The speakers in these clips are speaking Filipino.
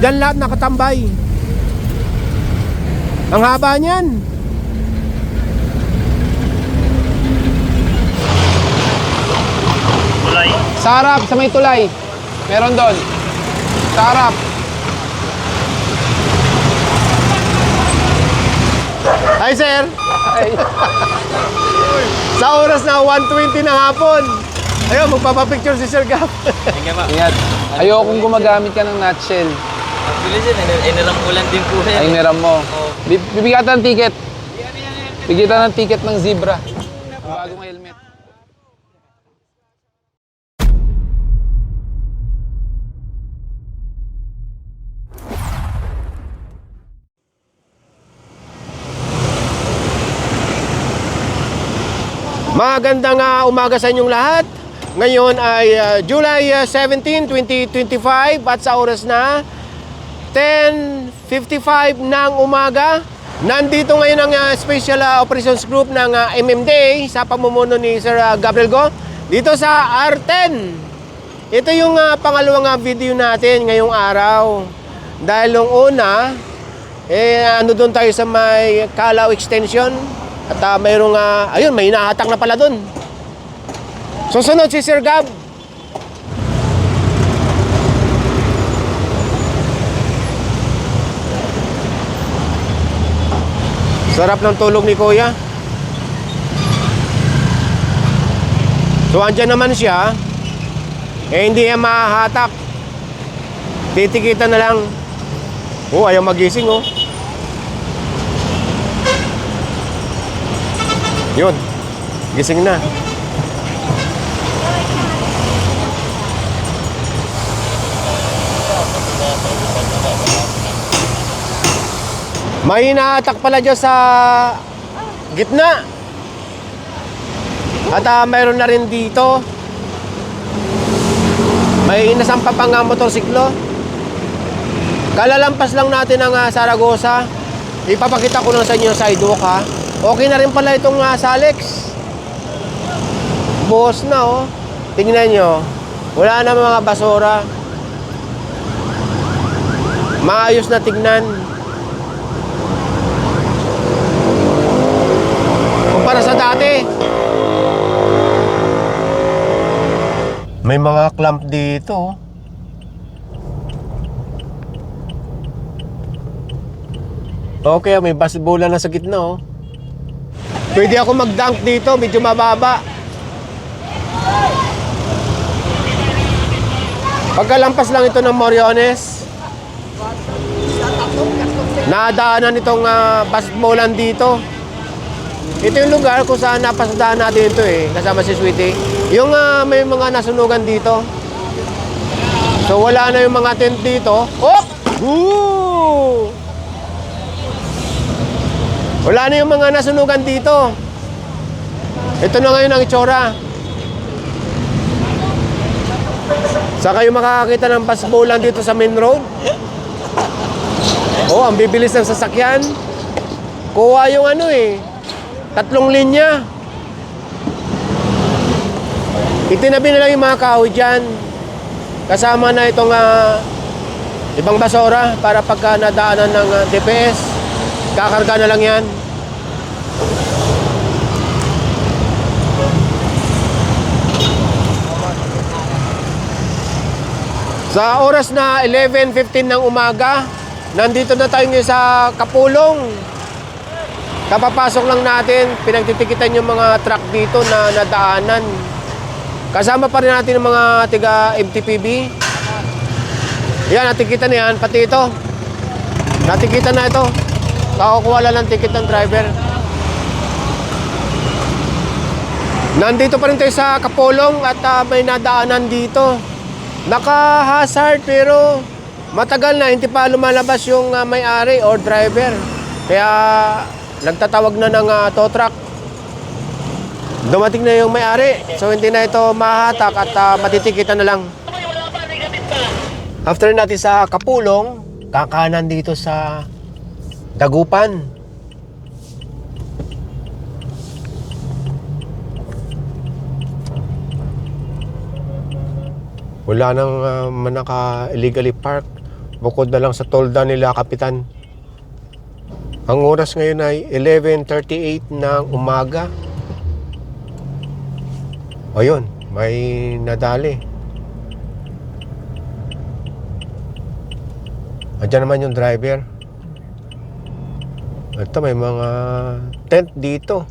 Diyan lahat nakatambay. Ang haba niyan. Tulay. Sa harap, sa may tulay. Meron doon. Sa harap. Hi sir, Ay, sa oras na 1.20 ng hapon. Ayun, magpapapicture si Sir Gap. ingat. Ayokong gumagamit ka ng nutshell. Ina- inalang ulan din po yan. Ay, niram mo. Bi- Bibigyan ka ng ticket. Bigyan ka ng ticket ng zebra. Bagong helmet. Magandang ah, umaga sa inyong lahat. Ngayon ay ah, July ah, 17, 2025 at sa oras na 10.55 ng umaga. Nandito ngayon ang ah, Special ah, Operations Group ng ah, MMDA sa pamumuno ni Sir ah, Gabriel Go dito sa R10. Ito yung ah, pangalawang ah, video natin ngayong araw. Dahil nung una, eh ano doon tayo sa may Calao Extension at ah, mayroong ah, ayun may nahatak na pala doon. Susunod si Sir Gab. Sarap ng tulog ni Kuya. So andyan naman siya. Eh hindi niya mahahatak. Titikita na lang. Oh, ayaw magising oh. Yun. Gising na. May inaatak pala dyan sa gitna. At ah, mayroon na rin dito. May inasampa pang nga motorsiklo. Kalalampas lang natin ang ah, Saragosa. Ipapakita ko lang sa inyo yung sidewalk ha. Okay na rin pala itong uh, Salex. Buhos na oh. Tingnan nyo. Wala na mga basura. Maayos na tignan. Dati. May mga clamp dito. oh. Okay, may basbola na sa gitna oh. Pwede ako mag-dunk dito, medyo mababa. Pagkalampas lang ito ng Moriones, nadaanan itong uh, basbolan dito. Ito yung lugar kung saan napasadaan natin ito eh, kasama si Sweetie. Yung ah, may mga nasunugan dito. So wala na yung mga tent dito. Oh! Woo! Wala na yung mga nasunugan dito. Ito na ngayon ang itsura. Saka yung makakakita ng pasbolan dito sa main road. Oh, ang bibilis ng sasakyan. Kuha yung ano eh. Tatlong linya. Itinabi na lang yung mga kahoy dyan. Kasama na itong ah, ibang basura para pagka nadaanan ng ah, DPS, kakarga na lang yan. Sa oras na 11.15 ng umaga, nandito na tayo ngayon sa Kapulong. Kapapasok lang natin, pinagtitikitan yung mga truck dito na nadaanan. Kasama pa rin natin yung mga tiga MTPB. Yan, natikitan na yan, pati ito. Natikitan na ito. Kakukuha lang ng ticket ng driver. Nandito pa rin tayo sa Kapulong at ah, may nadaanan dito. Naka-hazard pero matagal na hindi pa lumalabas yung ah, may-ari or driver. Kaya nagtatawag na ng ah, tow truck. Dumating na yung may-ari. So hindi na ito mahatak at ah, matitikitan na lang. After natin sa Kapulong, kakanan dito sa Dagupan. Wala nang uh, manaka illegally park. Bukod na lang sa tolda nila, Kapitan. Ang oras ngayon ay 11.38 ng umaga. Ayun, may nadali. Andiyan naman yung driver. Ito, may mga tent dito.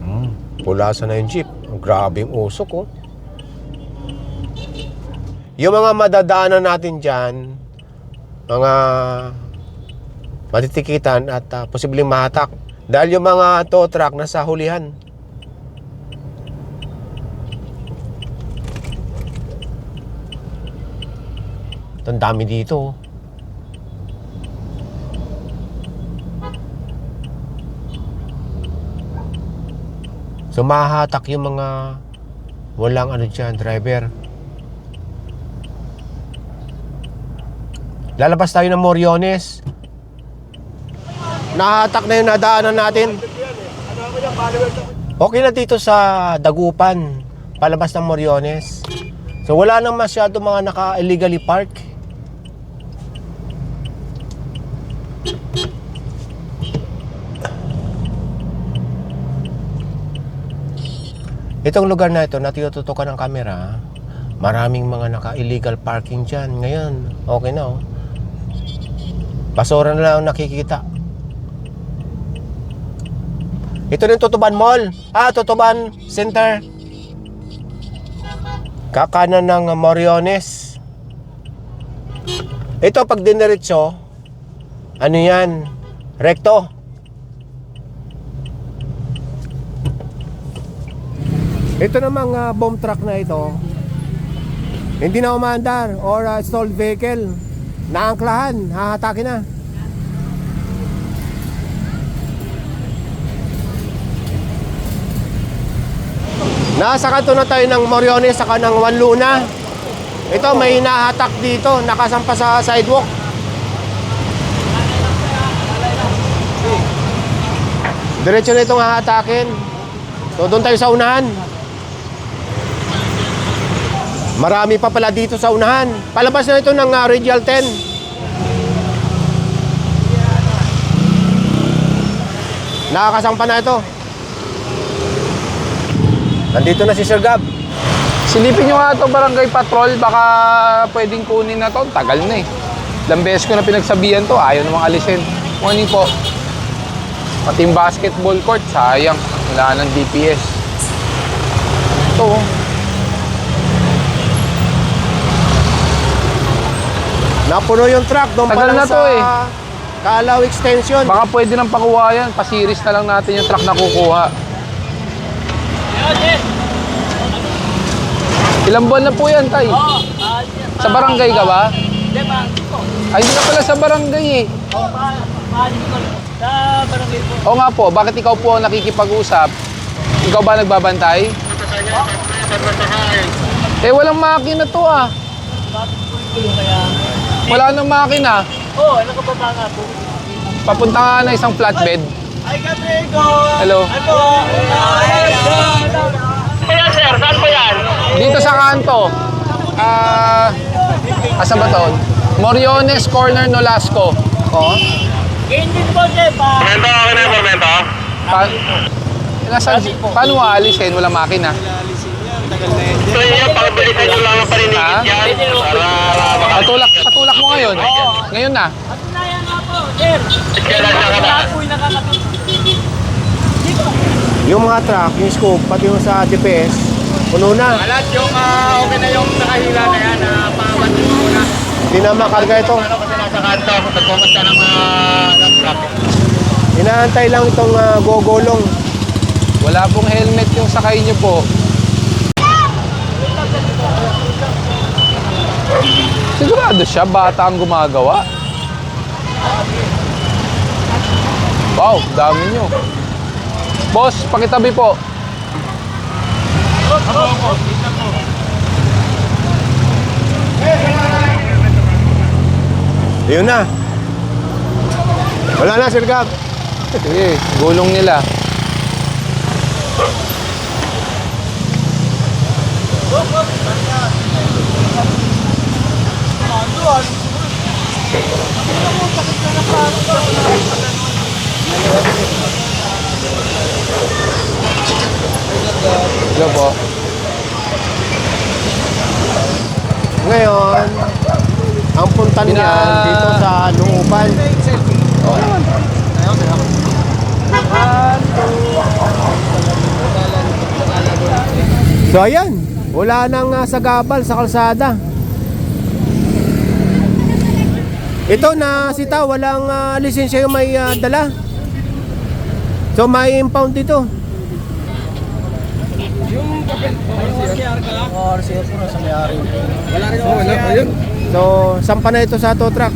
Hmm, pulasan na yung jeep. Grabe yung usok, oh. Yung mga madadaanan natin dyan, mga matitikitan at ah, posibleng mahatak. Dahil yung mga tow truck nasa hulihan. Ang dami dito. oh. So mahahatak yung mga walang ano dyan, driver. Lalabas tayo ng Moriones. Nahatak na yung nadaanan natin. Okay na dito sa Dagupan, palabas ng Moriones. So wala nang masyado mga naka-illegally park. Itong lugar na ito na tinututukan ng kamera, maraming mga naka-illegal parking dyan. Ngayon, okay na oh. Basura na lang ang nakikita. Ito rin Tutuban Mall. Ah, Tutuban Center. Kakanan ng Moriones. Ito pag diniretso, ano yan? Rekto. Ito namang uh, bomb truck na ito, hindi na umandar or uh, stalled vehicle. Naangklahan, hahatakin na. Nasa kanto na tayo ng Moriones saka ng Wanluna. Ito may nahatak dito, nakasampa sa sidewalk. Diretso na itong hahatakin. So doon tayo sa unahan. Marami pa pala dito sa unahan. Palabas na ito ng uh, Radial 10. Nakakasampa na ito. Nandito na si Sir Gab. Silipin nyo nga ito barangay patrol, baka pwedeng kunin na to. Tagal na eh. Ilang beses ko na pinagsabihan to, ayaw namang alisin. Morning po. Pati yung basketball court, sayang. Wala ng DPS. Ito oh. Napuno yung truck doon pa lang na sa to eh. Kalaw Extension. Baka pwede nang pakuha yan. Pasiris na lang natin yung truck na kukuha. Ilang buwan na po yan, Tay? Sa barangay ka ba? Hindi ba? Ay, hindi ka pala sa barangay eh. Ko sa barangay po. Oo nga po, bakit ikaw po ang nakikipag-usap? Ikaw ba nagbabantay? Eh, walang makina to ah. Kaya, Wala nang makina. oh, ano ka ba ba nga po? Papunta nga na isang flatbed. Ay, Gabrigo! Hello. Ano? Kaya sir, saan po yan? Dito sa kanto. Ah, asa ba to? Moriones Corner Nolasco. Oo. Engine po sir, pa. Momento, okay na yung momento. Pa Nasaan, paano aalisin? Wala makina. So yun, nyo lang ang paninigit yan. Para. Patulak, patulak mo ngayon. Ngayon na. Patunayan nga po, sir. Kailan siya ka na? Lahat po'y nakakatulog. Yung mga truck, yung scope, pati yung sa GPS, puno na. Alat yung ah, okay na yung nakahila na yan, na paawat mo muna. Hindi na makarga ito. Ano kasi nasa kanto, nagpumas ka ng mga ng traffic. Inaantay lang itong uh, gogolong. Wala pong helmet yung sakay niyo po. Sigurado siya, bata ang gumagawa. Wow, dami nyo. Boss, pakitabi po. Yun na. Wala na, Sir Gab. Sige, gulong nila. Go, go, Hello po. Ngayon, ang punta niya Pina- dito sa looban. So ayan, wala nang uh, sagabal sa kalsada. Ito na sita, walang ah, lisensya yung may ah, dala. So may impound dito. So, sampa na ito sa tow truck.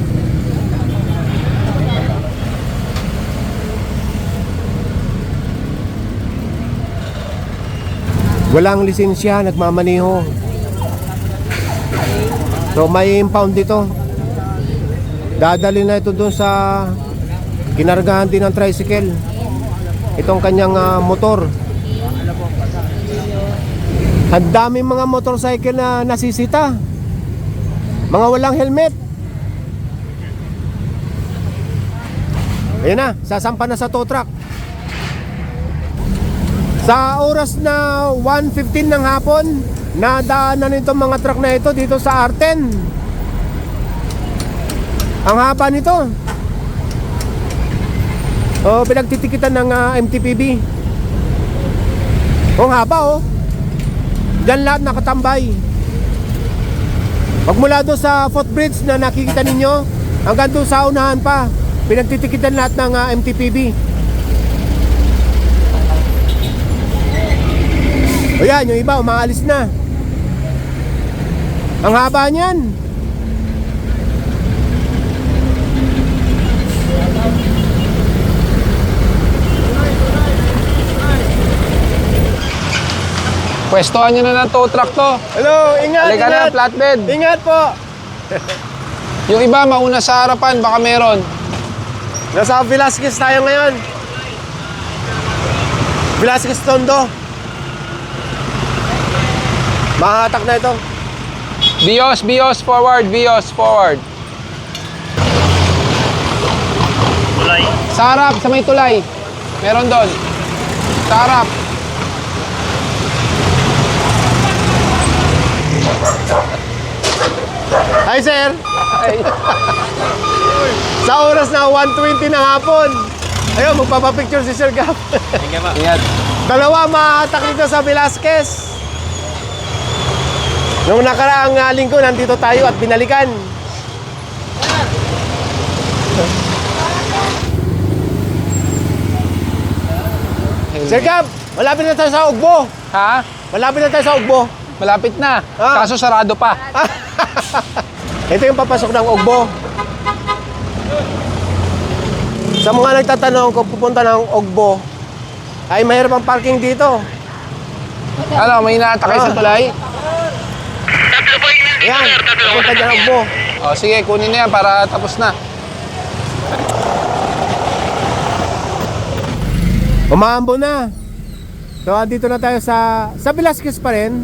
Walang lisensya, nagmamaneho. So, may impound dito. Dadali na ito doon sa kinargahan din ng tricycle. Itong kanyang ah, motor. Ang daming mga motorcycle na nasisita. Mga walang helmet. Ayan na, sasampa na sa tow truck. Sa oras na 1.15 ng hapon, nadaanan itong mga truck na ito dito sa Arten. Ang haba nito. O, pinagtitikitan ng ah, MTPB. O, ang haba oh. Diyan lahat nakatambay. Pagmula doon sa footbridge na nakikita ninyo, hanggang doon sa unahan pa, pinagtitikitan lahat ng ah, MTPB. O yan, yung iba, umaalis na. Ang haba niyan. Pwestohan nyo na ng tow truck to. Hello, ingat, Halika na, ingat. flatbed. Ingat po. Yung iba, mauna sa harapan, baka meron. Nasa Velasquez tayo ngayon. Velasquez Tondo. Mahatak na ito. Bios, bios, forward, bios, forward. Tulay. Sa harap, sa may tulay. Meron doon. Sa harap. Hi, sir. Ay, Sa oras na 1.20 ng hapon. Ayun, magpapapicture si Sir Gap. ingat. Dalawa mahatak dito sa Velasquez. Nung nakaraang uh, linggo, nandito tayo at binalikan. Sir Gab, malapit na tayo sa Ugbo. Ha? Malapit na tayo sa Ugbo. Malapit na. Ah. Kaso sarado pa. Ito yung papasok ng Ugbo. Sa mga nagtatanong kung pupunta ng Ugbo, ay mahirap ang parking dito. Ano, may inaatakay sa Ah. tulay? Tatlo po yung nandito, Ayan, sir. Tatlo. pupunta dyan ang Ugbo. O, sige, kunin na yan para tapos na. Umaambo na. So, dito na tayo sa sa Velasquez pa rin.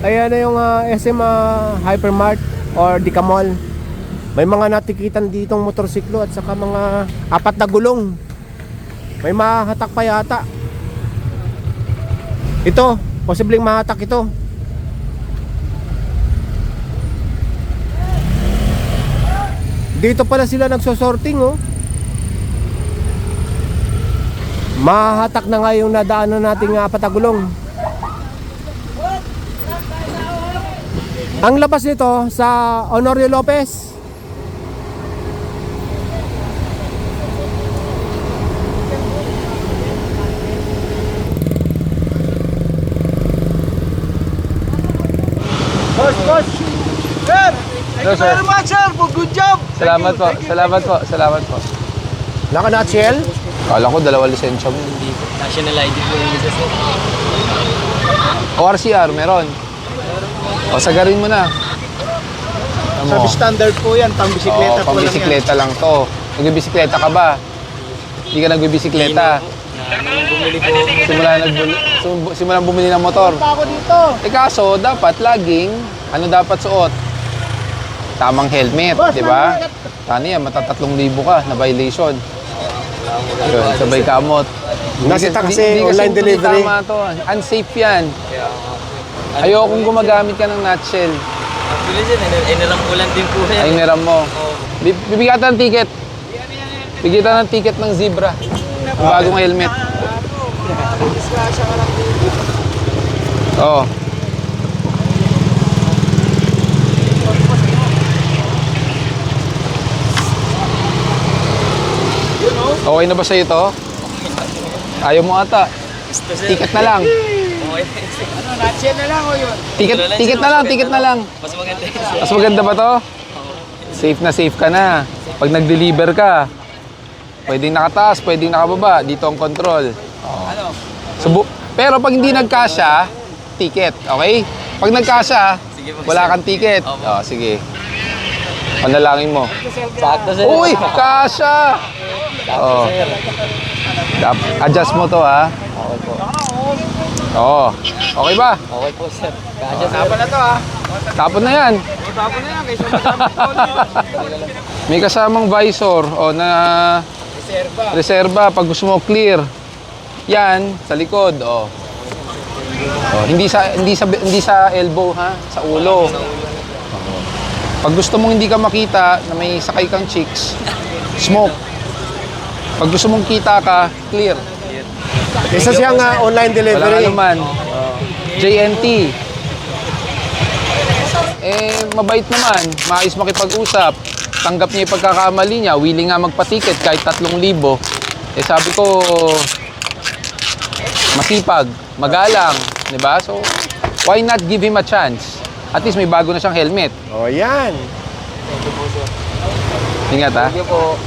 Ayan na yung ah, SM ah, Hypermart or Dicamall. May mga natikitan ditong motorsiklo at saka mga apat na gulong. May mahatak pa yata. Ito, posibleng mahatak ito. Dito pala sila nagsosorting oh. Mahatak na nga yung nadaanan nating uh, patagulong. Ang labas nito sa Honorio Lopez. Boss, boss. Sir, Hello, sir. very much, sir. for Good job. Salamat po, salamat po, salamat po. Naka nutshell. Kala ko dalawa lisensya mo. National ID po yung isa, sir. ORCR, meron. O, sagarin mo na. Ano mo? Sabi standard po yan, pang bisikleta Oo, po lang yan. pambisikleta lang to. Nagbibisikleta ka ba? Hindi ka nagbibisikleta. Simula, nagbuli, sum- simula bumili ng motor. Pa ako dito. Eh kaso, dapat laging, ano dapat suot? tamang helmet, di ba? Sana yan, matatatlong libo ka na violation. Yun, sabay kamot. Nasita kasi online hindi delivery. Tama to. Unsafe yan. Ayokong gumagamit ka ng nutshell. Actually, sir, iniram ko lang din po yan. Ay, niram mo. Bi- Bibigyan kita ng ticket. Bigyan kita ng ticket ng zebra. Yung bagong helmet. Oo. Okay na ba sa'yo to? Ayaw mo ata. Gusto, sir. Ticket na lang. Okay. Ano, nutshell na lang o yun? Ticket, ticket na lang, ticket na lang. Mas maganda. Mas maganda ba to? Safe na safe ka na. Pag nag-deliver ka, pwedeng nakataas, pwedeng nakababa. Dito ang control. Ano? Subu Pero pag hindi nagkasya, ticket. Okay? Pag nagkasya, wala kang ticket. Oh, sige. Panalangin mo. Sakto, sir. Uy, kasya! Oh. Adjust mo to ha. Okay po. Oo. Okay ba? Okay po, sir. Kaya, sir. Tapa na to, ha? Tapon na yan. Tapa na yan, ko May kasamang visor o na Reserva. reserva pag gusto mo clear. Yan sa likod, oh. Oh, hindi sa hindi sa hindi sa elbow ha, sa ulo. Pag gusto mong hindi ka makita na may sakay kang chicks, smoke. Pag gusto mong kita ka, clear. Isa siyang ah, online delivery. anuman. JNT. Eh, mabait naman. Maayos makipag-usap. Tanggap niya yung pagkakamali niya. Willing nga magpa-ticket kahit 3,000. Eh, sabi ko, masipag, magalang. 'di ba? So, why not give him a chance? At least may bago na siyang helmet. O yan. Ingat ha. Thank you po.